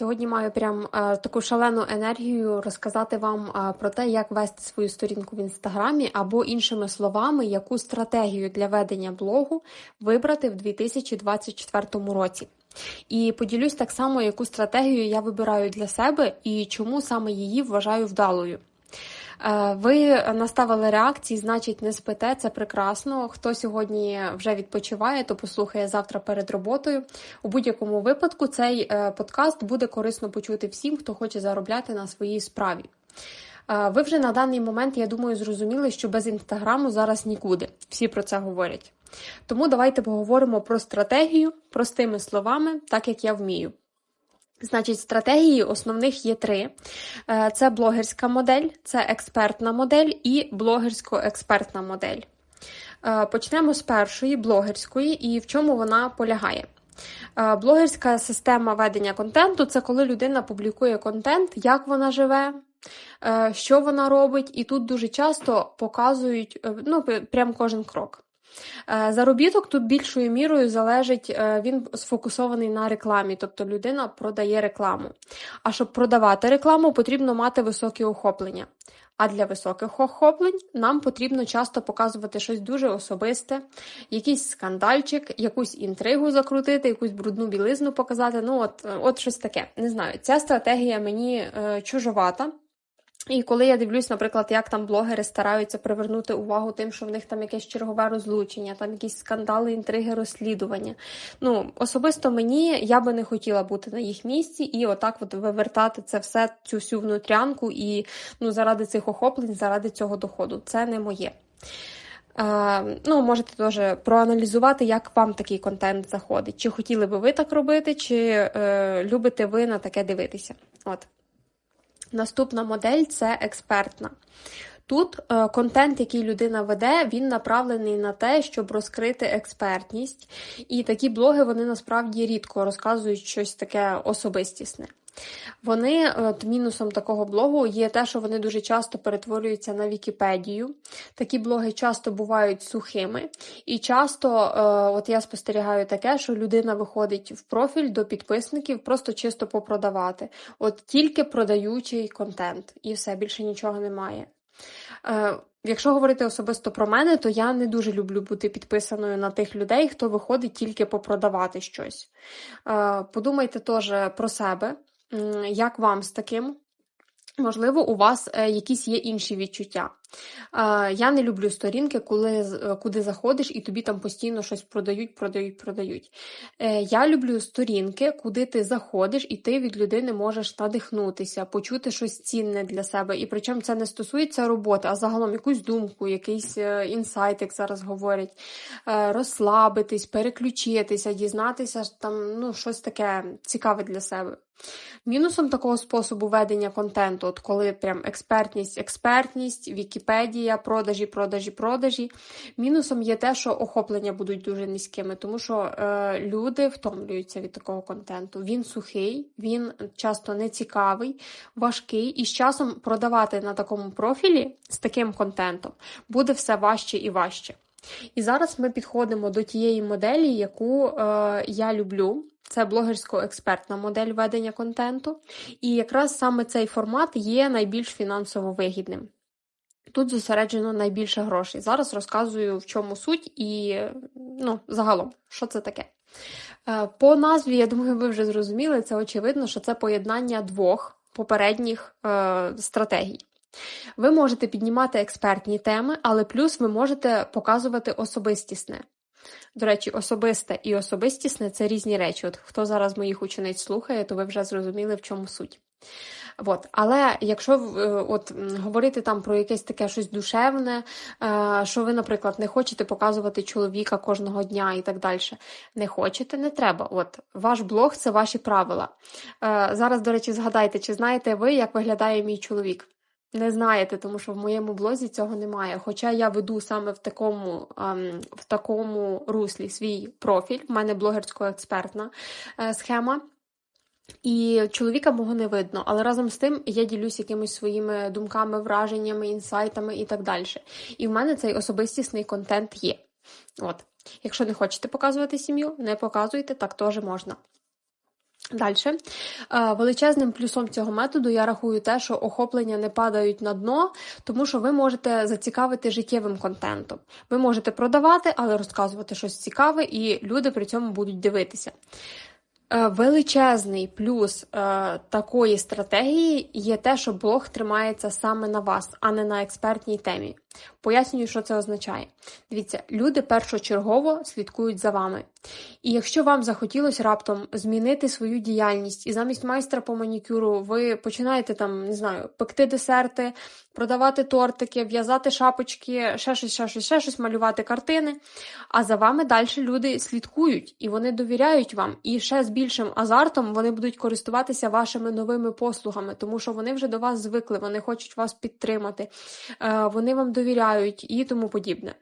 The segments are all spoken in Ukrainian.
Сьогодні маю прям е, таку шалену енергію розказати вам е, про те, як вести свою сторінку в інстаграмі, або іншими словами, яку стратегію для ведення блогу вибрати в 2024 році. І поділюсь так само, яку стратегію я вибираю для себе і чому саме її вважаю вдалою. Е, ви наставили реакції, значить, не спите, це прекрасно. Хто сьогодні вже відпочиває, то послухає завтра перед роботою. У будь-якому випадку цей е, подкаст буде корисно почути всім, хто хоче заробляти на своїй справі. Е, ви вже на даний момент, я думаю, зрозуміли, що без інстаграму зараз нікуди. Всі про це говорять. Тому давайте поговоримо про стратегію простими словами, так як я вмію. Значить, стратегії основних є три: е, це блогерська модель, це експертна модель і блогерсько-експертна модель. Е, почнемо з першої блогерської і в чому вона полягає. Е, блогерська система ведення контенту це коли людина публікує контент, як вона живе, що вона робить, і тут дуже часто показують ну, прям кожен крок. Е, заробіток тут більшою мірою залежить, е, він сфокусований на рекламі, тобто людина продає рекламу. А щоб продавати рекламу, потрібно мати високі охоплення. А для високих охоплень нам потрібно часто показувати щось дуже особисте, якийсь скандальчик, якусь інтригу закрутити, якусь брудну білизну показати. Ну, от от щось таке. Не знаю. Ця стратегія мені е, чужовата. І коли я дивлюсь, наприклад, як там блогери стараються привернути увагу тим, що в них там якесь чергове розлучення, там якісь скандали, інтриги, розслідування. Ну, особисто мені я би не хотіла бути на їх місці і отак от вивертати це все, цю всю внутрянку і ну, заради цих охоплень, заради цього доходу. Це не моє. Е, ну, Можете теж проаналізувати, як вам такий контент заходить. Чи хотіли би ви так робити, чи е, любите ви на таке дивитися? От. Наступна модель це експертна. Тут е, контент, який людина веде, він направлений на те, щоб розкрити експертність. І такі блоги вони насправді рідко розказують щось таке особистісне. Вони от, мінусом такого блогу є те, що вони дуже часто перетворюються на Вікіпедію. Такі блоги часто бувають сухими, і часто, е, от я спостерігаю таке, що людина виходить в профіль до підписників просто чисто попродавати. От тільки продаючий контент, і все більше нічого немає. Е, Якщо говорити особисто про мене, то я не дуже люблю бути підписаною на тих людей, хто виходить тільки попродавати щось. Е, Подумайте теж про себе. Як вам з таким? Можливо, у вас е, якісь є інші відчуття. Е, я не люблю сторінки, коли, е, куди заходиш і тобі там постійно щось продають, продають, продають. Я люблю сторінки, куди ти заходиш, і ти від людини можеш надихнутися, почути щось цінне для себе. І причому це не стосується роботи, а загалом якусь думку, якийсь інсайт, як зараз говорять, розслабитись, переключитися, дізнатися там ну, щось таке цікаве для себе. Мінусом такого способу ведення контенту, от коли прям експертність, експертність, Вікіпедія, продажі, продажі, продажі. Мінусом є те, що охоплення будуть дуже низькими, тому що е, люди втомлюються від такого контенту. Він сухий, він часто нецікавий, важкий, і з часом продавати на такому профілі з таким контентом буде все важче і важче. І зараз ми підходимо до тієї моделі, яку е, я люблю. Це блогерсько-експертна модель ведення контенту. І якраз саме цей формат є найбільш фінансово вигідним. Тут зосереджено найбільше грошей. Зараз розказую, в чому суть і ну, загалом, що це таке. Е, по назві, я думаю, ви вже зрозуміли, це очевидно, що це поєднання двох попередніх е, стратегій. Ви можете піднімати експертні теми, але плюс ви можете показувати особистісне. До речі, особисте і особистісне це різні речі. От Хто зараз моїх учениць слухає, то ви вже зрозуміли, в чому суть. От. Але якщо е, от, говорити там про якесь таке щось душевне, е, що ви, наприклад, не хочете показувати чоловіка кожного дня і так далі, не хочете, не треба. От Ваш блог це ваші правила. Е, зараз, до речі, згадайте, чи знаєте ви, як виглядає мій чоловік? Не знаєте, тому що в моєму блозі цього немає. Хоча я веду саме в такому ем, в такому руслі свій профіль, в мене блогерсько-експертна схема. І чоловіка мого не видно, але разом з тим я ділюсь якимись своїми думками, враженнями, інсайтами і так далі. І в мене цей особистісний контент є. От. Якщо не хочете показувати сім'ю, не показуйте, так теж можна. Далі. Величезним плюсом цього методу я рахую те, що охоплення не падають на дно, тому що ви можете зацікавити життєвим контентом. Ви можете продавати, але розказувати щось цікаве, і люди при цьому будуть дивитися. Е, величезний плюс е, такої стратегії є те, що блог тримається саме на вас, а не на експертній темі. Пояснюю, що це означає. Дивіться, люди першочергово слідкують за вами. І якщо вам захотілося раптом змінити свою діяльність, і замість майстра по манікюру ви починаєте там, не знаю, пекти десерти, продавати тортики, в'язати шапочки, ще щось, ще щось, ще щось, малювати картини. А за вами далі люди слідкують і вони довіряють вам. І ще з більшим азартом вони будуть користуватися вашими новими послугами, тому що вони вже до вас звикли, вони хочуть вас підтримати, е, вони вам довіряють і тому подібне.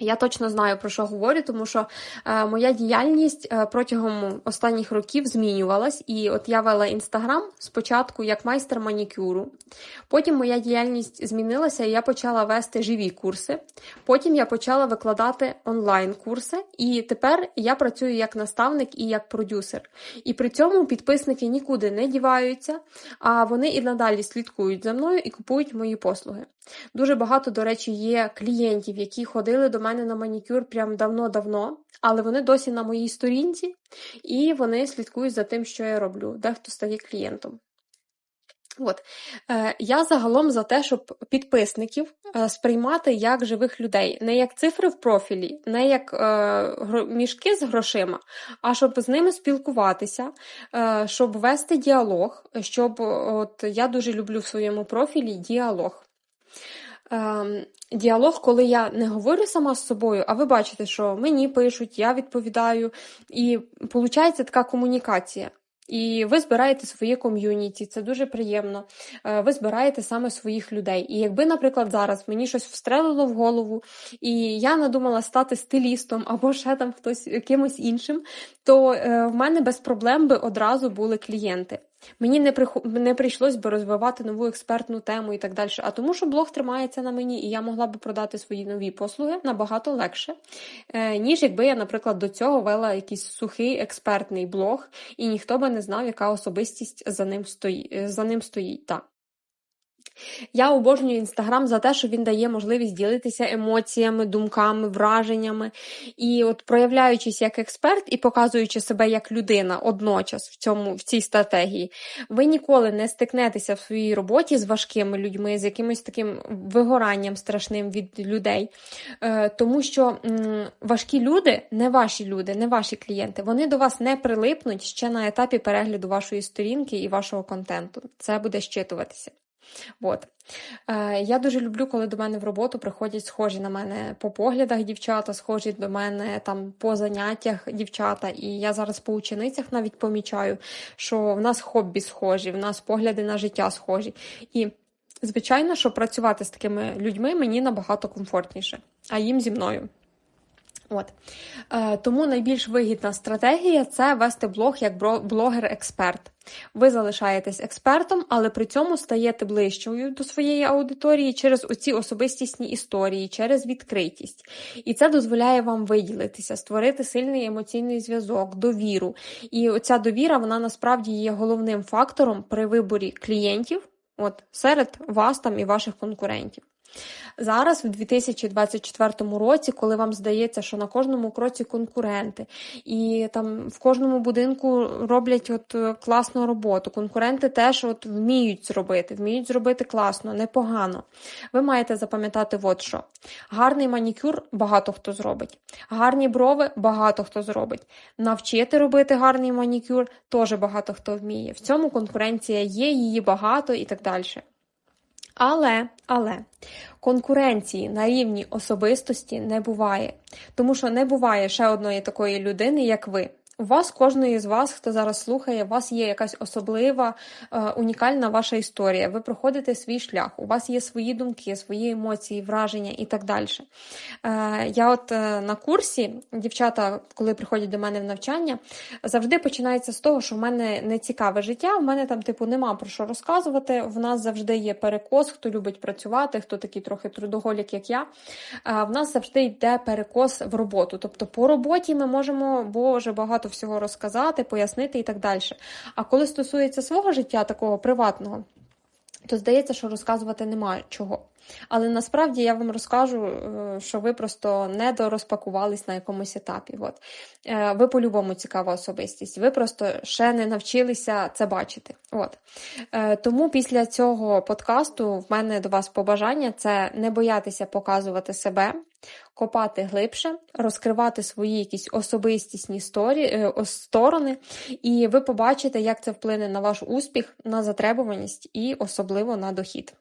Я точно знаю, про що говорю, тому що е, моя діяльність е, протягом останніх років змінювалась. І от я вела інстаграм спочатку як майстер манікюру. Потім моя діяльність змінилася, і я почала вести живі курси. Потім я почала викладати онлайн-курси, і тепер я працюю як наставник і як продюсер. І при цьому підписники нікуди не діваються, а вони і надалі слідкують за мною і купують мої послуги. Дуже багато, до речі, є клієнтів, які ходили до мене на манікюр прям давно-давно, але вони досі на моїй сторінці і вони слідкують за тим, що я роблю. Дехто стає клієнтом. От. Е, Я загалом за те, щоб підписників е, сприймати як живих людей, не як цифри в профілі, не як е, мішки з грошима, а щоб з ними спілкуватися, е, щоб вести діалог, щоб от я дуже люблю в своєму профілі діалог. Ем, діалог, коли я не говорю сама з собою, а ви бачите, що мені пишуть, я відповідаю, і виходить така комунікація. І ви збираєте своє ком'юніті, це дуже приємно. Е, ви збираєте саме своїх людей. І якби, наприклад, зараз мені щось встрелило в голову, і я надумала стати стилістом або ще там хтось якимось іншим, то е, в мене без проблем би одразу були клієнти. Мені не прих... не прийшлось би розвивати нову експертну тему і так далі. А тому, що блог тримається на мені, і я могла би продати свої нові послуги набагато легше, е, ніж якби я, наприклад, до цього вела якийсь сухий експертний блог, і ніхто би не знав, яка особистість за ним стоїть. За ним стоїть. Так. Я обожнюю інстаграм за те, що він дає можливість ділитися емоціями, думками, враженнями. І от проявляючись як експерт і показуючи себе як людина одночас в цьому, в цій стратегії, ви ніколи не стикнетеся в своїй роботі з важкими людьми, з якимось таким вигоранням страшним від людей. Е, Тому що важкі люди не ваші люди, не ваші клієнти. Вони до вас не прилипнуть ще на етапі перегляду вашої сторінки і вашого контенту. Це буде щитуватися. От. Е, Я дуже люблю, коли до мене в роботу приходять схожі на мене по поглядах дівчата, схожі до мене там по заняттях дівчата. І я зараз по ученицях навіть помічаю, що в нас хобі схожі, в нас погляди на життя схожі. І, звичайно, що працювати з такими людьми мені набагато комфортніше, а їм зі мною. От. Е, Тому найбільш вигідна стратегія це вести блог як блогер-експерт. Ви залишаєтесь експертом, але при цьому стаєте ближчою до своєї аудиторії через оці особистісні історії, через відкритість. І це дозволяє вам виділитися, створити сильний емоційний зв'язок, довіру. І оця довіра, вона насправді є головним фактором при виборі клієнтів от, серед вас там і ваших конкурентів. Зараз, в 2024 році, коли вам здається, що на кожному кроці конкуренти, і там в кожному будинку роблять от е, класну роботу. Конкуренти теж от вміють зробити, вміють зробити класно, непогано. Ви маєте запам'ятати, от що гарний манікюр багато хто зробить, гарні брови багато хто зробить. Навчити робити гарний манікюр теж багато хто вміє. В цьому конкуренція є, її багато і так далі. Але, але конкуренції на рівні особистості не буває, тому що не буває ще одної такої людини, як ви. У вас, кожної з вас, хто зараз слухає, у вас є якась особлива, е, унікальна ваша історія. Ви проходите свій шлях, у вас є свої думки, свої емоції, враження і так далі. Е, я от е, на курсі, дівчата, коли приходять до мене в навчання, завжди починається з того, що в мене не цікаве життя, в мене там, типу, нема про що розказувати. В нас завжди є перекос, хто любить працювати, хто такий трохи трудоголік, як я. В нас завжди йде перекос в роботу. Тобто по роботі ми можемо, боже, багато багато всього розказати, пояснити і так далі. А коли стосується свого життя, такого приватного, то здається, що розказувати немає чого. Але насправді я вам розкажу, е, що ви просто не дорозпакувались на якомусь етапі. От. Е, Ви по-любому цікава особистість, ви просто ще не навчилися це бачити. От. Е, Тому після цього подкасту в мене до вас побажання це не боятися показувати себе, копати глибше, розкривати свої якісь особистісні сторони, і ви побачите, як це вплине на ваш успіх, на затребуваність і особливо на дохід.